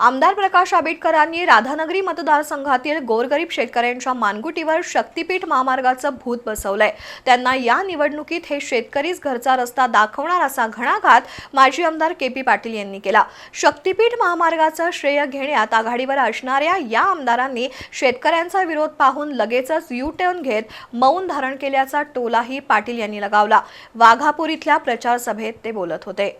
आमदार प्रकाश आंबेडकरांनी राधानगरी मतदारसंघातील गोरगरीब शेतकऱ्यांच्या मानगुटीवर शक्तीपीठ महामार्गाचं भूत बसवलंय. त्यांना या निवडणुकीत हे शेतकरीच घरचा रस्ता दाखवणार असा घणाघात माजी आमदार के पी पाटील यांनी केला. शक्तीपीठ महामार्गाचं श्रेय घेण्यात आघाडीवर असणाऱ्या या आमदारांनी शेतकऱ्यांचा विरोध पाहून लगेचच यू टर्न घेत मौन धारण केल्याचा टोलाही पाटील यांनी लगावला. वाघापूर इथल्या प्रचार सभेत ते बोलत होते.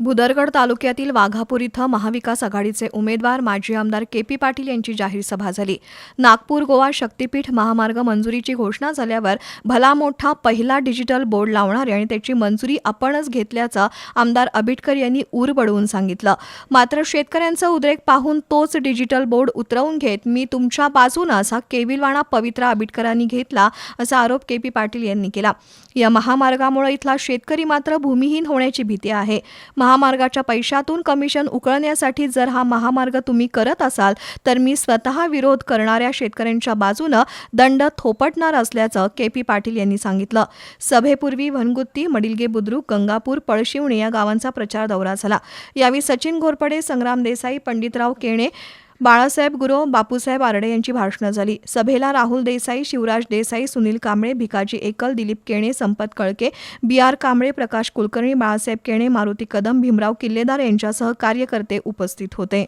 भुदरगड तालुक्यातील वाघापूर इथं महाविकास आघाडीचे उमेदवार माजी आमदार के पी पाटील यांची जाहीर सभा झाली. नागपूर गोवा शक्तीपीठ महामार्ग मंजुरीची घोषणा झाल्यावर भला मोठा पहिला डिजिटल बोर्ड लावणारे आणि त्याची मंजुरी आपणच घेतल्याचं आमदार आबिटकर यांनी ऊर बडवून सांगितलं. मात्र शेतकऱ्यांचा उद्रेक पाहून तोच डिजिटल बोर्ड उतरवून घेत मी तुमच्या बाजूनं असा केविलवाणा पवित्रा आबिटकरांनी घेतला असा आरोप के पी पाटील यांनी केला. या महामार्गामुळे इथला शेतकरी मात्र भूमिहीन होण्याची भीती आहे. महामार्गाच्या पैशातून कमिशन उकळण्यासाठी जर हा महामार्ग तुम्ही करत असाल तर मी स्वतः विरोध करणाऱ्या शेतकऱ्यांच्या बाजूनं दंड थोपटणार असल्याचं के पी पाटील यांनी सांगितलं. सभेपूर्वी वनगुत्ती मडिलगे बुद्रुक गंगापूर पळशिवणे या गावांचा प्रचार दौरा झाला. यावेळी सचिन घोरपडे संग्राम देसाई पंडितराव केणे बाळासाहेब गुरो बापूसाहेब आरडे यांची भाषणं झाली. सभेला राहुल देसाई शिवराज देसाई सुनील कांबळे भिकाजी एकल दिलीप केणे संपत कळके बी आर कांबळे प्रकाश कुलकर्णी बाळासाहेब केणे मारुती कदम भीमराव किल्लेदार यांच्यासह कार्यकर्ते उपस्थित होते.